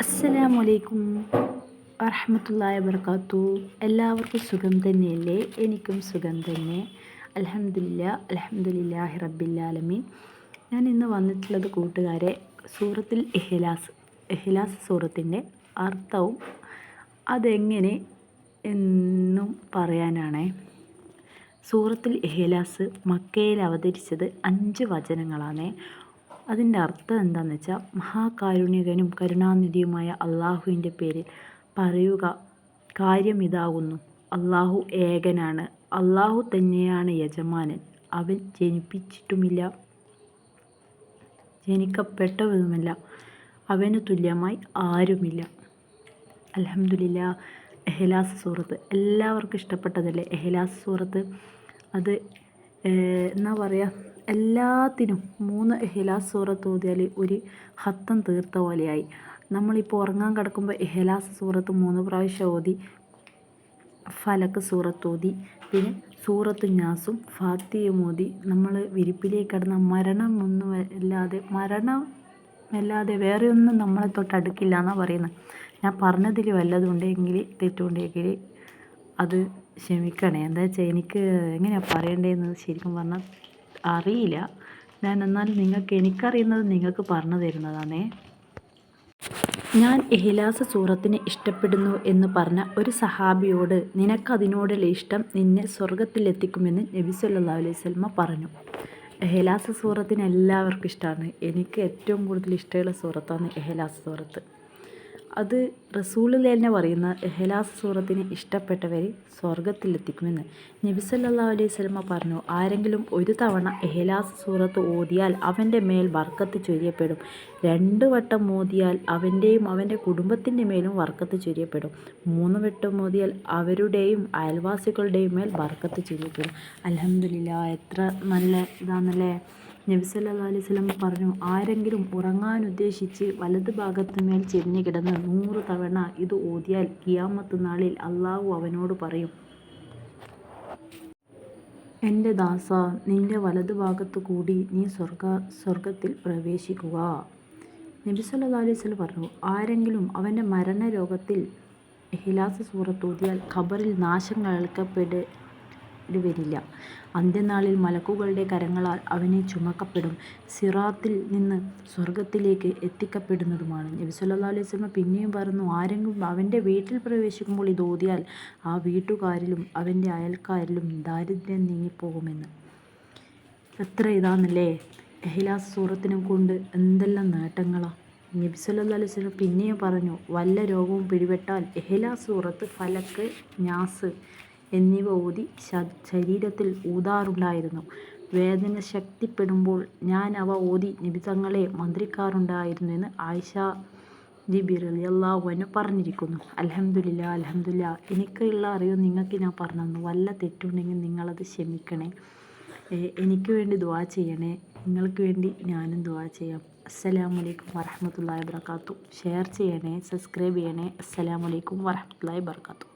അസ്സലാമു അലൈക്കും വറഹമത്തല്ലാ വർക്കാത്തു എല്ലാവർക്കും സുഖം തന്നെയല്ലേ? എനിക്കും സുഖം തന്നെ. അലഹമില്ല അലഹമില്ലാഹി റബ്ബില്ലാലമീൻ. ഞാൻ ഇന്ന് വന്നിട്ടുള്ളത് കൂട്ടുകാരെ സൂറത്തിൽ എഹ്ലാസ് എഹ്ലാസ് സൂറത്തിന്റെ അർത്ഥവും അതെങ്ങനെ എന്നും പറയാനാണ്. സൂറത്തിൽ എഹ്ലാസ് മക്കയിൽ അവതരിച്ചത് അഞ്ച് വചനങ്ങളാണ്. അതിന്റെ അർത്ഥം എന്താണെന്ന് വെച്ചാൽ മഹാകാരുണ്യകനും കരുണാനിധിയുമായ അള്ളാഹുവിന്റെ പേരിൽ പറയുക കാര്യം ഇതാകുന്നു. അള്ളാഹു ഏകനാണ്. അള്ളാഹു തന്നെയാണ് യജമാനൻ. അവൻ ജനിപ്പിച്ചിട്ടുമില്ല. ജനിക്കപ്പെട്ടതുമില്ല. അവന് തുല്യമായി ആരുമില്ല. അലഹമില്ല എഹ്ലാസ് സൂറത്ത്. എല്ലാവർക്കും ഇഷ്ടപ്പെട്ടതല്ലേ എഹ്ലാസ് സൂറത്ത്? അത് എന്നാ പറയുക എല്ലാത്തിനും മൂന്ന് ഇഹ്ലാസ് സൂറത്ത് ഓതിയാൽ ഒരു ഹത്തം തീർത്ത പോലെയായി. നമ്മളിപ്പോൾ ഉറങ്ങാൻ കിടക്കുമ്പോൾ ഇഹ്ലാസ് സൂറത്ത് മൂന്ന് പ്രാവശ്യം ഓതി ഫലക്ക് സൂറത്ത് ഓതി പിന്നെ സൂറത്ത് ഞാസും ഫാത്തിയും ഓതി. നമ്മൾ വിരിപ്പിലേക്ക് കിടന്ന മരണമൊന്നും അല്ലാതെ മരണം അല്ലാതെ വേറെ ഒന്നും നമ്മളെ തൊട്ട് അടുക്കില്ല എന്നാണ് പറയുന്നത്. ഞാൻ പറഞ്ഞതിൽ വല്ലതുണ്ടെങ്കിൽ തെറ്റുണ്ടെങ്കിൽ അത് ക്ഷമിക്കണേ. എന്താ വെച്ചാൽ എനിക്ക് എങ്ങനെയാണ് പറയേണ്ടതെന്ന് ശരിക്കും പറഞ്ഞാൽ അറിയില്ല. ഞാൻ എന്നാൽ നിങ്ങൾക്ക് എനിക്കറിയുന്നത് നിങ്ങൾക്ക് പറഞ്ഞു തരുന്നതാണേ. ഞാൻ ഇഹ്ലാസ് സൂറത്തിനെ ഇഷ്ടപ്പെടുന്നു എന്ന് പറഞ്ഞ ഒരു സഹാബിയോട് നിനക്കതിനോടുള്ള ഇഷ്ടം നിന്നെ സ്വർഗത്തിലെത്തിക്കുമെന്ന് നബി സല്ലാ അലൈഹി സ്വലമ പറഞ്ഞു. എഹ്ലാസ് സൂറത്തിന് എല്ലാവർക്കും ഇഷ്ടമാണ്. എനിക്ക് ഏറ്റവും കൂടുതൽ ഇഷ്ടമുള്ള സൂറത്താണ് എഹ്ലാസ് സൂറത്ത്. അത് തന്നെ പറയുന്ന എഹ്ലാസ് സൂറത്തിനെ ഇഷ്ടപ്പെട്ടവരെ സ്വർഗത്തിലെത്തിക്കുമെന്ന് നബി സല്ലാ അലൈഹി സ്വലമ പറഞ്ഞു. ആരെങ്കിലും ഒരു തവണ എഹ്ലാസ് സൂറത്ത് ഓതിയാൽ അവന്റെ മേൽ വർക്കത്ത് ചൊരിയപ്പെടും. രണ്ട് വട്ടം ഓതിയാൽ അവന്റെയും അവന്റെ കുടുംബത്തിന്റെ മേലും വർക്കത്ത് ചൊരിയപ്പെടും. മൂന്ന് വട്ടം ഓതിയാൽ അവരുടെയും അയൽവാസികളുടെയും മേൽ വർക്കത്ത് ചൊരിയപ്പെടും. അലഹമില്ല എത്ര നല്ല ഇതാണല്ലേ? നബി സല്ലല്ലാഹു അലൈഹി സ്വലം പറഞ്ഞു ആരെങ്കിലും ഉറങ്ങാൻ ഉദ്ദേശിച്ച് വലത് ഭാഗത്തുമേൽ ചെരിഞ്ഞു കിടന്ന് നൂറ് തവണ ഇത് ഓതിയാൽ കിയാമത്ത് നാളിൽ അള്ളാഹു അവനോട് പറയും എന്റെ ദാസ നിന്റെ വലതുഭാഗത്ത് കൂടി നീ സ്വർഗ സ്വർഗത്തിൽ പ്രവേശിക്കുക. നബിസല്ലാ അലൈഹി സ്വലം പറഞ്ഞു ആരെങ്കിലും അവന്റെ മരണരോഗത്തിൽ ഇഹ്ലാസ് സൂറത്ത് ഖബറിൽ നാശം കേൾക്കപ്പെട് വരില്ല. അന്ത്യനാളിൽ മലക്കുകളുടെ കരങ്ങളാൽ അവനെ ചുമക്കപ്പെടും. സിറാത്തിൽ നിന്ന് സ്വർഗത്തിലേക്ക് എത്തിക്കപ്പെടുന്നതുമാണ്. നബി അലൈഹി സ്വലമ പിന്നെയും പറഞ്ഞു ആരെങ്കിലും അവന്റെ വീട്ടിൽ പ്രവേശിക്കുമ്പോൾ ഇത് ഓതിയാൽ ആ വീട്ടുകാരിലും അവന്റെ അയൽക്കാരിലും ദാരിദ്ര്യം നീങ്ങിപ്പോകുമെന്ന്. എത്ര ഇതാണല്ലേ? എഹ്ലാസ് സൂറത്തിനെ കൊണ്ട് എന്തെല്ലാം നേട്ടങ്ങളാണ് നബി അലൈഹി വസല്ലം പിന്നെയും പറഞ്ഞു വല്ല രോഗവും പിടിപെട്ടാൽ എഹ്ലാസ് സൂറത്ത് ഫലക്ക് ഞാസ് എന്നിവ ഊതി ശരീരത്തിൽ ഊതാറുണ്ടായിരുന്നു. വേദന ശക്തിപ്പെടുമ്പോൾ ഞാൻ അവ ഊതി നിബിതങ്ങളെ മന്ത്രിക്കാറുണ്ടായിരുന്നു എന്ന് ആയിഷ ബിബി റളിയല്ലാഹു അൻഹു പറഞ്ഞിരിക്കുന്നു. അൽഹംദുലില്ല അൽഹംദുലില്ല എനിക്കുള്ള അറിവ് നിങ്ങൾക്ക് ഞാൻ പറഞ്ഞു തന്നു വല്ല തെറ്റുണ്ടെങ്കിൽ നിങ്ങളത് ക്ഷമിക്കണേ. എനിക്ക് വേണ്ടി ദുവാ ചെയ്യണേ. നിങ്ങൾക്ക് വേണ്ടി ഞാനും ദുവാ ചെയ്യാം. അസ്സലാമു അലൈക്കും വറഹ്മത്തുള്ളാഹി വർക്കാത്തു ഷെയർ ചെയ്യണേ സബ്സ്ക്രൈബ് ചെയ്യണേ. അസ്സലാമു അലൈക്കും വറഹ്മത്തുള്ളാഹി വബറകാതുഹു.